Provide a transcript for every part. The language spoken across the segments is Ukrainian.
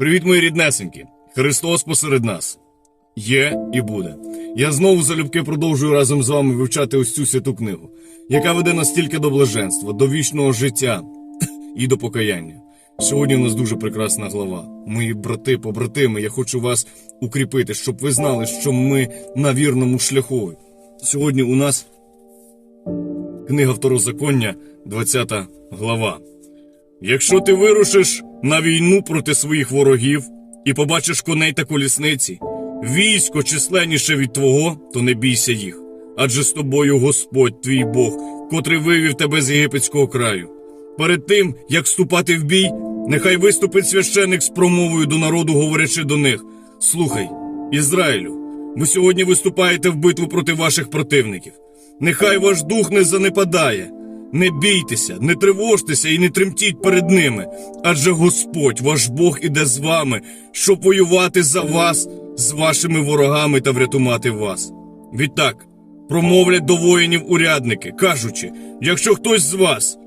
Привіт, мої ріднесенькі! Христос посеред нас є і буде. Я знову залюбки продовжую разом з вами вивчати ось цю святу книгу, яка веде нас тільки до блаженства, до вічного життя і до покаяння. Сьогодні у нас дуже прекрасна глава. Мої брати, побратими, я хочу вас укріпити, щоб ви знали, що ми на вірному шляху. Сьогодні у нас книга Второзаконня, 20 глава. Якщо ти вирушиш на війну проти своїх ворогів і побачиш коней та колісниці, військо численніше від твого, то не бійся їх. Адже з тобою Господь твій Бог, котрий вивів тебе з єгипетського краю. Перед тим, як вступати в бій, нехай виступить священик з промовою до народу, говорячи до них: Слухай, Ізраїлю, ви сьогодні виступаєте в битву проти ваших противників. Нехай ваш дух не занепадає. Не бійтеся, не тривожтеся і не тремтіть перед ними, адже Господь, ваш Бог, іде з вами, щоб воювати за вас з вашими ворогами та врятувати вас. Відтак, промовлять до воїнів урядники, кажучи: якщо хтось з вас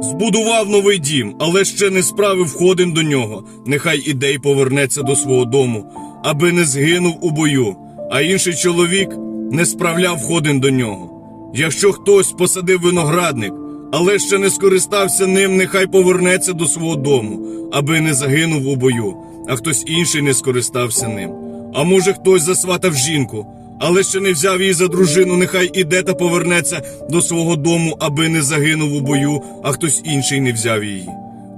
збудував новий дім, але ще не справив ходин до нього, нехай іде й повернеться до свого дому, аби не згинув у бою, а інший чоловік не справляв ходин до нього. Якщо хтось посадив виноградник, але ще не скористався ним, нехай повернеться до свого дому, аби не загинув у бою, а хтось інший не скористався ним. А може хтось засватав жінку, але ще не взяв її за дружину, нехай іде та повернеться до свого дому, аби не загинув у бою, а хтось інший не взяв її.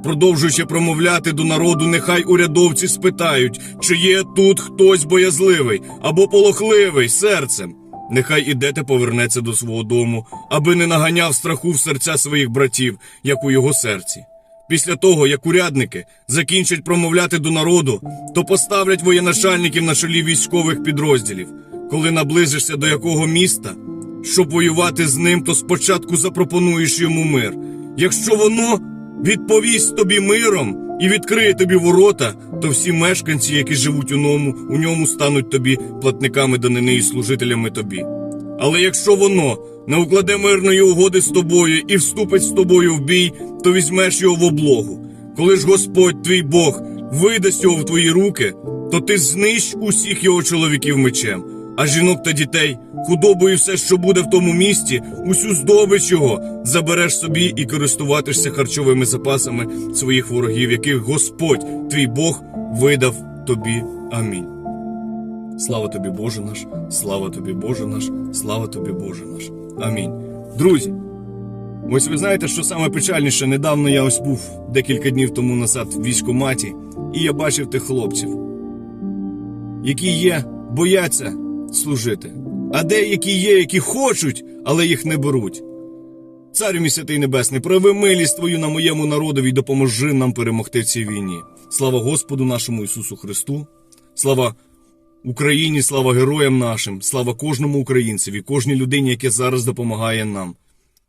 Продовжуючи промовляти до народу, нехай урядовці спитають, чи є тут хтось боязливий або полохливий серцем. Нехай іде та повернеться до свого дому, аби не наганяв страху в серця своїх братів, як у його серці. Після того, як урядники закінчать промовляти до народу, то поставлять воєначальників на чолі військових підрозділів. Коли наблизишся до якого міста, щоб воювати з ним, то спочатку запропонуєш йому мир. Якщо воно відповість тобі миром і відкриє тобі ворота, то всі мешканці, які живуть у ньому, у ньому стануть тобі платниками данини і служителями тобі. Але якщо воно не укладе мирної угоди з тобою і вступить з тобою в бій, то візьмеш його в облогу. Коли ж Господь твій Бог видасть його в твої руки, то ти знищ усіх його чоловіків мечем, а жінок та дітей, худобу і все, що буде в тому місті, усю здобич його забереш собі і користуватишся харчовими запасами своїх ворогів, яких Господь твій Бог видав тобі. Амінь. Слава тобі, Боже наш, слава тобі, Боже наш, слава тобі, Боже наш. Амінь. Друзі, ось ви знаєте, що саме печальніше, недавно я ось був декілька днів тому назад в військкоматі, і я бачив тих хлопців, які є, бояться служити, а деякі є, які хочуть, але їх не беруть. Царю мій небесний, прояви милість твою на моєму народові і допоможи нам перемогти в цій війні. Слава Господу нашому Ісусу Христу, слава Україні, слава героям нашим, слава кожному українцеві, кожній людині, яка зараз допомагає нам.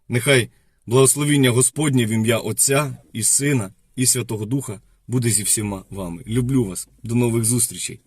Нехай благословіння Господнє в ім'я Отця і Сина і Святого Духа буде зі всіма вами. Люблю вас. До нових зустрічей.